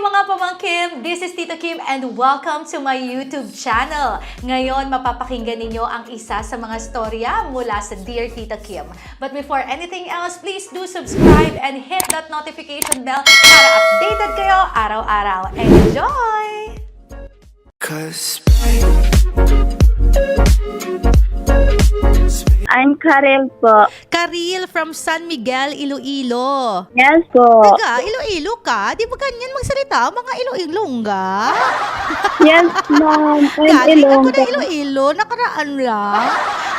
mga pamangkin! This is Tita Kim and welcome to my YouTube channel. Ngayon, mapapakinggan ninyo ang isa sa mga storya mula sa Dear Tita Kim. But before anything else, please do subscribe and hit that notification bell para updated kayo araw-araw. Enjoy! Cause I'm Karel po. Karil from San Miguel, Iloilo. Yes po. Taga, Iloilo ka? Di ba ganyan magsalita? Mga Iloilongga? Yes, ma'am. I'm Galing ako Ilongga. na Iloilo, nakaraan lang.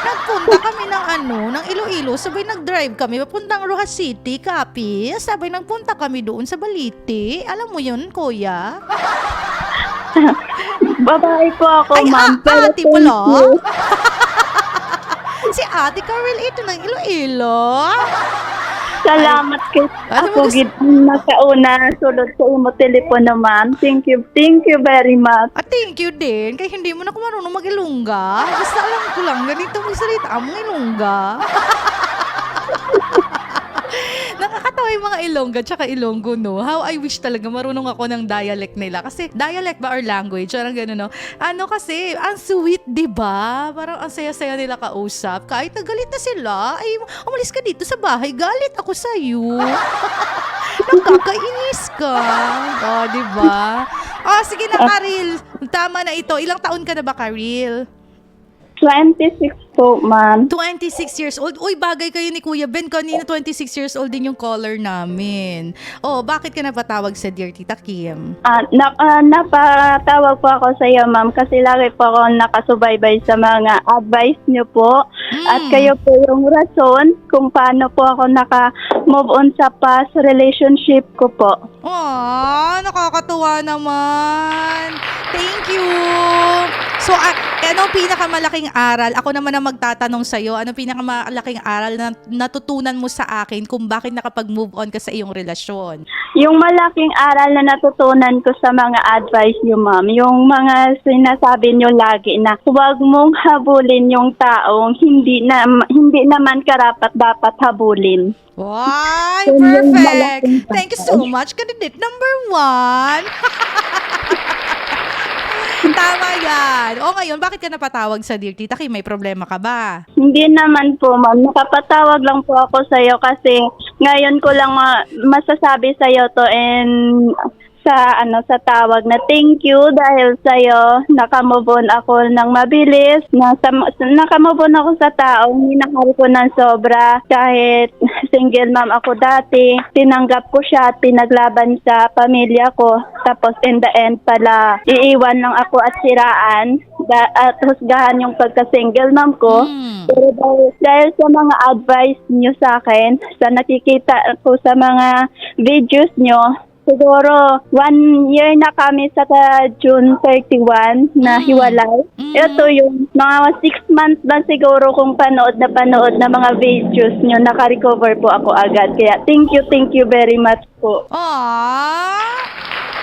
Nagpunta kami ng ano, ng Iloilo, sabay nag-drive kami, papuntang Rojas City, Capi. Sabay nagpunta kami doon sa Balite. Alam mo yun, kuya? Babae po ako, Ay, ma'am. ah, ate thank pala? you. Si Ate Carol ito ng Iloilo. Salamat kay Ano mo ako gusto- gid nakauna sulod sa imo telepono, ma'am. Thank you. Thank you very much. At thank you din, kaya hindi mo na ako marunong mag-ilongga. Basta alam ko lang, ganito may salita mong ilongga. Yung mga Ilongga tsaka Ilonggo, no? How I wish talaga marunong ako ng dialect nila. Kasi dialect ba or language? Parang gano'n, no? Ano kasi, ang sweet, di ba? Parang ang saya-saya nila kausap. Kahit nagalit na sila, ay umalis ka dito sa bahay, galit ako sa'yo. Nakakainis ka. Oh, di ba? Oh, sige na, Karil. Tama na ito. Ilang taon ka na ba, Karil? 26 po, ma'am. 26 years old. Uy, bagay kayo ni Kuya Ben. Kanina 26 years old din yung caller namin. Oh, bakit ka napatawag sa Dear Tita Kim? Ah, na, ah, napatawag po ako sa iyo, ma'am, kasi lagi po ako nakasubaybay sa mga advice niyo po. At Mm. kayo po yung rason kung paano po ako naka-move on sa past relationship ko po. Aw, nakakatuwa naman. Thank you. So, ah, ano ang pinakamalaking aral? Ako naman ang magtatanong sa'yo. Ano ang pinakamalaking aral na natutunan mo sa akin kung bakit nakapag-move on ka sa iyong relasyon? Yung malaking aral na natutunan ko sa mga advice niyo, ma'am, yung mga sinasabi niyo lagi na huwag mong habulin yung taong hindi na hindi naman karapat dapat habulin. Why? Perfect. Thank you so much. Candidate number one. Tama yan. O ngayon, bakit ka napatawag sa Dear Tita Kim? May problema ka ba? Hindi naman po, ma'am. Nakapatawag lang po ako sa iyo kasi ngayon ko lang ma- masasabi sa iyo to and sa ano sa tawag na thank you dahil sa iyo nakamove on ako ng mabilis. Nasa nakamove on ako sa taong minahal ko ng sobra. Kahit single mom ako dati tinanggap ko siya at pinaglaban sa pamilya ko. Tapos in the end pala iiwan lang ako at siraan da- at husgahan yung pagka-single mom ko. Hmm. pero dahil, dahil sa mga advice nyo sa akin, sa nakikita ko sa mga videos nyo, siguro one year na kami sa June 31 na Mm. hiwalay. Mm. Ito yung mga six months ba siguro kung panood na panood na mga videos nyo, naka-recover po ako agad. Kaya thank you, thank you very much po. Aww.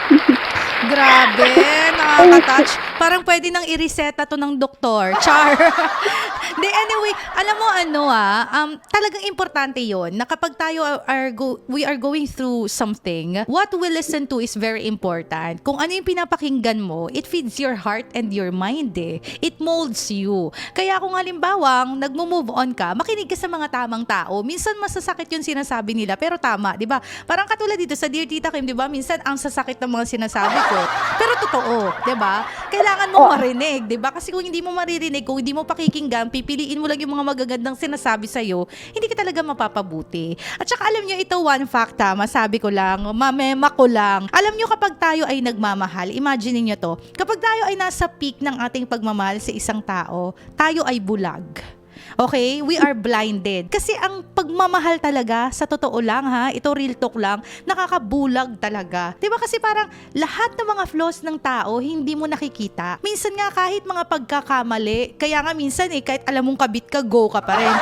Grabe, nakaka-touch. Parang pwede nang i-reseta to ng doktor. Char. De, anyway, alam mo ano ah, um, talagang importante yon na kapag tayo are go, we are going through something, what we listen to is very important. Kung ano yung pinapakinggan mo, it feeds your heart and your mind eh. It molds you. Kaya kung halimbawang nagmo-move on ka, makinig ka sa mga tamang tao. Minsan masasakit yung sinasabi nila, pero tama, di ba? Parang katulad dito sa Dear Tita Kim, di ba? Minsan ang sasakit ng mga sinasabi ko. Pero totoo, di ba? Kailangan mo marinig, di ba? Kasi kung hindi mo maririnig, kung hindi mo pakikinggan, pipiliin mo lang yung mga magagandang sinasabi sa'yo, hindi ka talaga mapapabuti. At saka alam nyo, ito one fact ha, masabi ko lang, mamema ko lang. Alam nyo kapag tayo ay nagmamahal, imagine niyo to, kapag tayo ay nasa peak ng ating pagmamahal sa isang tao, tayo ay bulag. Okay? We are blinded. Kasi ang pagmamahal talaga, sa totoo lang ha, ito real talk lang, nakakabulag talaga. ba kasi parang lahat ng mga flaws ng tao, hindi mo nakikita. Minsan nga kahit mga pagkakamali, kaya nga minsan eh, kahit alam mong kabit ka, go ka pa rin.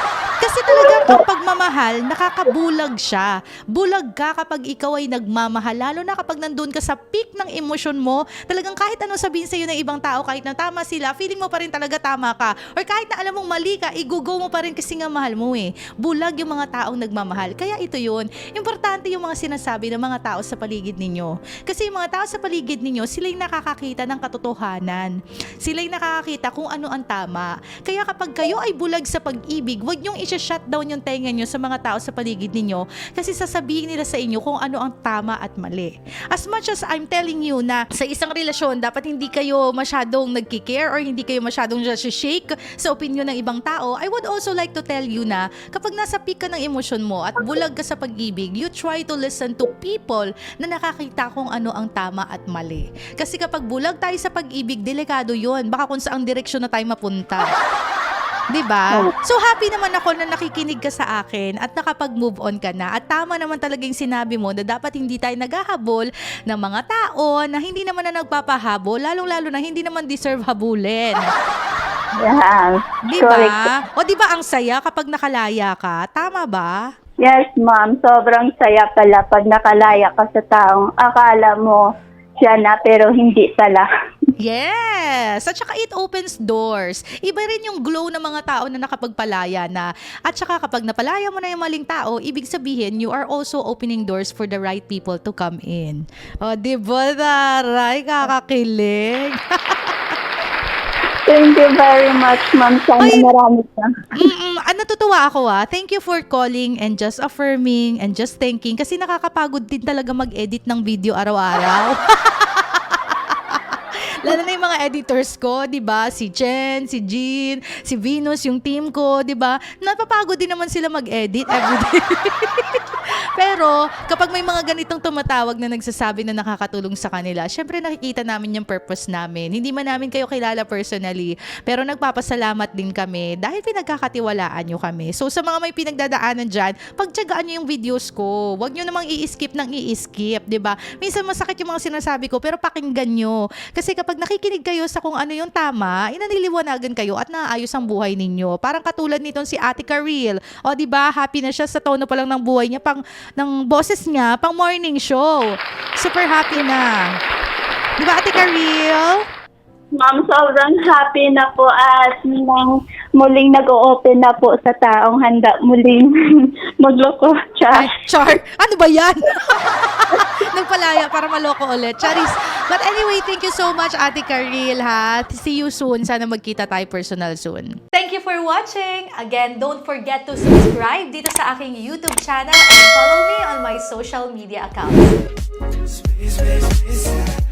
Kasi talagang ang pagmamahal, nakakabulag siya. Bulag ka kapag ikaw ay nagmamahal. Lalo na kapag nandun ka sa peak ng emosyon mo, talagang kahit anong sabihin sa'yo ng ibang tao, kahit na tama sila, feeling mo pa rin talaga tama ka. Or kahit na alam mong mali ka, igugo mo pa rin kasi nga mahal mo eh. Bulag yung mga taong nagmamahal. Kaya ito yun. Importante yung mga sinasabi ng mga tao sa paligid ninyo. Kasi yung mga tao sa paligid ninyo, sila yung nakakakita ng katotohanan. Sila yung nakakakita kung ano ang tama. Kaya kapag kayo ay bulag sa pag-ibig, huwag niyong i-shutdown yung tenga niyo sa mga tao sa paligid ninyo kasi sasabihin nila sa inyo kung ano ang tama at mali. As much as I'm telling you na sa isang relasyon, dapat hindi kayo masyadong nagkikare or hindi kayo masyadong shake sa opinion ng ibang tao, I would also like to tell you na kapag nasa peak ka ng emosyon mo at bulag ka sa pag-ibig, you try to listen to people na nakakita kung ano ang tama at mali. Kasi kapag bulag tayo sa pag-ibig, delikado yon Baka kung saang direksyon na tayo mapunta. 'Di ba? So happy naman ako na nakikinig ka sa akin at nakapag-move on ka na. At tama naman talaga yung sinabi mo na dapat hindi tayo naghahabol ng mga tao na hindi naman na nagpapahabol, lalong-lalo na hindi naman deserve habulin. Yeah. 'Di ba? O 'di ba ang saya kapag nakalaya ka? Tama ba? Yes, ma'am. Sobrang saya pala pag nakalaya ka sa taong akala mo siya na pero hindi pala. Yes! At saka it opens doors. Iba rin yung glow ng mga tao na nakapagpalaya na. At saka kapag napalaya mo na yung maling tao, ibig sabihin, you are also opening doors for the right people to come in. O, di ba, Taray? Kakakilig. Thank you very much, ma'am. Sana Ay. marami ka. Mm-mm, ah, natutuwa ako ah. Thank you for calling and just affirming and just thanking kasi nakakapagod din talaga mag-edit ng video araw-araw. Editors ko, 'di ba? Si Jen, si Jean, si Venus, yung team ko, 'di ba? Napapagod din naman sila mag-edit everyday. Pero kapag may mga ganitong tumatawag na nagsasabi na nakakatulong sa kanila, syempre nakikita namin yung purpose namin. Hindi man namin kayo kilala personally, pero nagpapasalamat din kami dahil pinagkakatiwalaan nyo kami. So sa mga may pinagdadaanan dyan, pagtyagaan nyo yung videos ko. Huwag nyo namang i-skip ng i-skip, 'di ba? Minsan masakit yung mga sinasabi ko, pero pakinggan nyo. Kasi kapag nakikinig kayo sa kung ano yung tama, inaniliwanagan kayo at naayos ang buhay ninyo. Parang katulad nitong si Ate Karil. O, di ba? Happy na siya sa tono pa lang ng buhay niya, pang, ng boses niya, pang morning show. Super happy na. Di ba, Ate Karil? Ma'am, sobrang happy na po at nang muling nag-open na po sa taong handa muling magloko. Ay, Char. char. Ano ba yan? Nagpalaya para maloko ulit. Charis. But anyway, thank you so much, Ate Karil, ha? See you soon. Sana magkita tayo personal soon. Thank you for watching. Again, don't forget to subscribe dito sa aking YouTube channel and follow me on my social media accounts. Space, space, space,